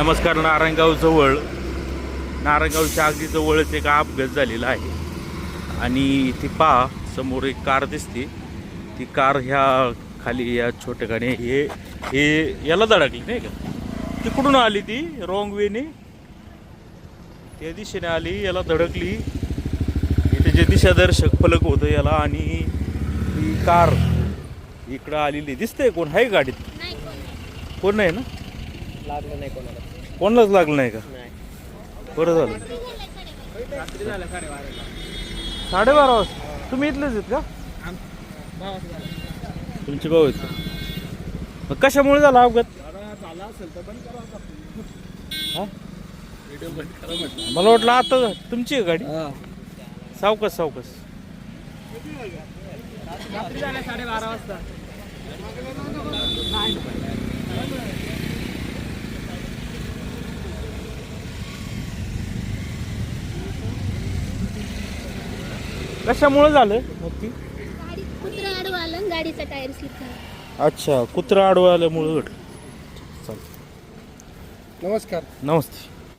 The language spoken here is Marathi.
नमस्कार नारायणगाव जवळ नारायणगावच्या अगदी जवळच एक अपघात झालेला आहे. आणि ती पहा समोर एक कार दिसते. ती कार ह्या खाली या छोट्या गाडी हे हे याला धडकली नाही का? तिकडून आली ती रॉंग वेने त्या दिशेने आली याला धडकली. इथे जे दिशादर्शक फलक होतं याला आणि ही कार इकडं आलेली दिसतंय कोण आहे गाडीत? कोण नाही. ना? लागलं नाही कोणाला. कोणालाच लागलं नाही का? नाही. बरं झालं. रात्री झालं साडेबाराला साडेबारा वाजता. तुम्ही इथलेच आहेत का? तुमचे भाऊ आहेत. का? मग कशामुळे झाला अपघात? झाला असेल तर बंद करा हा? व्हिडिओ बंद करा म्हटलं मला वाटलं आता तुमची आहे गाडी. सावकाश सावकाश. रात्री झाल्या साडेबारा वाजता. कशामुळे झालं? नक्की. गाडी कुत्रा आडवा आलं आणि गाडीचा टायर स्लिप झाला. अच्छा कुत्रा आडवा आल्यामुळं घडलं. चालतं नमस्कार. नमस्ते.